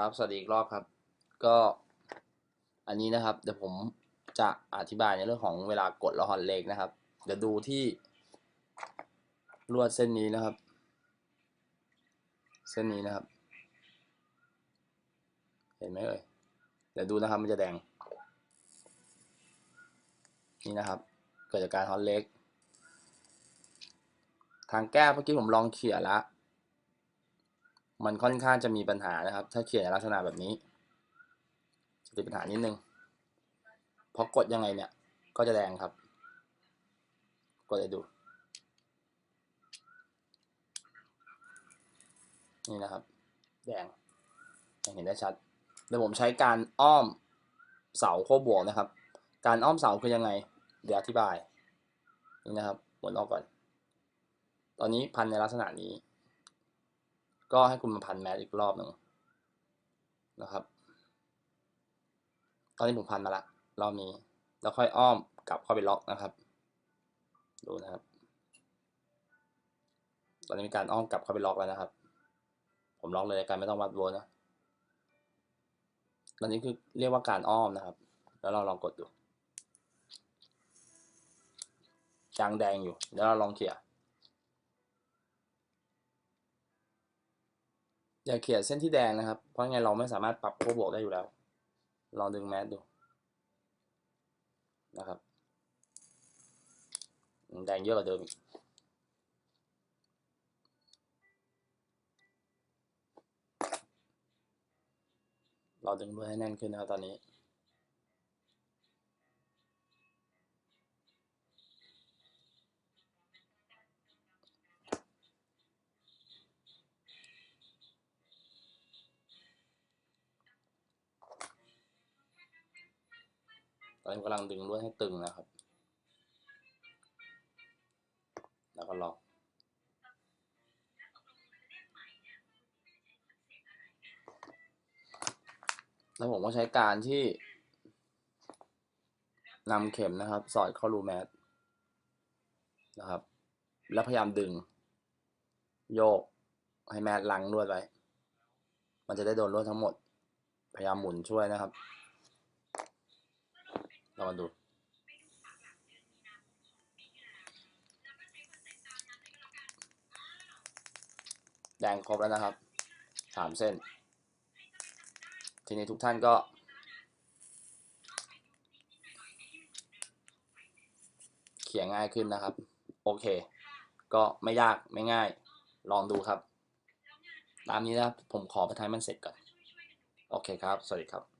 ครับ สวัสดีอีกรอบครับ ก็อันนี้นะครับเดี๋ยวผมจะอธิบายในเรื่องของเวลากดละครเล็กนะครับ เดี๋ยวดูที่ลวดเส้นนี้นะครับ เส้นนี้นะครับ เห็นไหมเอ่ยเดี๋ยวดูนะครับมันจะแดง นี่นะครับ เกิดจากการฮอตเล็ก ทางแก้เมื่อกี้ผมลองเขี่ยแล้ว มันค่อนข้างจะมีปัญหานะครับ ถ้าเขียนในลักษณะแบบนี้จะมีปัญหานิดนึงเพราะกดยังไงเนี่ย ก็จะแดงครับ กดเลยดู นี่นะครับ แดงยังเห็นได้ชัดเดี๋ยวผมใช้การอ้อมเสาโคบวกนะครับ การอ้อมเสาคือยังไง เดี๋ยวอธิบาย นี่นะครับหมุนออกก่อน ตอนนี้พันในลักษณะนี้ ก็ให้คุณมาพันแมสอีกรอบหนึ่งนะครับ ตอนนี้ผมพันมาละรอบนี้ แล้วค่อยอ้อมกลับเข้าไปล็อกนะครับ ดูนะครับ ตอนนี้มีการอ้อมกลับเข้าไปล็อกแล้วนะครับ ผมล็อกเลยการไม่ต้องวัดโวลต์นะตอนนี้คือเรียกว่าการอ้อมนะครับ แล้วเราลองกดดูจางแดงอยู่ เดี๋ยวเราลองเขี่ย อย่าเขียนเส้นที่แดงนะครับ เพราะไงเราไม่สามารถปรับโค้ดบวกได้อยู่แล้ว ลองดึงแมสดูนะครับ แดงเยอะกว่าเดิมอีกเราดึงเบอร์ให้แน่นขึ้นนะครับตอนนี้ ตอนนี้กำลังดึงลวดให้ตึงนะครับ แล้วก็ล็อกแล้วผมก็ใช้การที่นำเข็มนะครับ สอดเข้ารูแมสนะครับ แล้วพยายามดึง โยกให้แมสลังลวดไว้ มันจะได้โดนลวดทั้งหมด พยายามหมุนช่วยนะครับามาดู แดงครบแล้วนะครับ สามเส้น ทีนี้ทุกท่านก็เขียนง่ายขึ้นนะครับ โอเค ก็ไม่ยากไม่ง่าย ลองดูครับ ตามนี้นะครับ ผมขอประทายมันเสร็จก่อน โอเคครับ สวัสดีครับ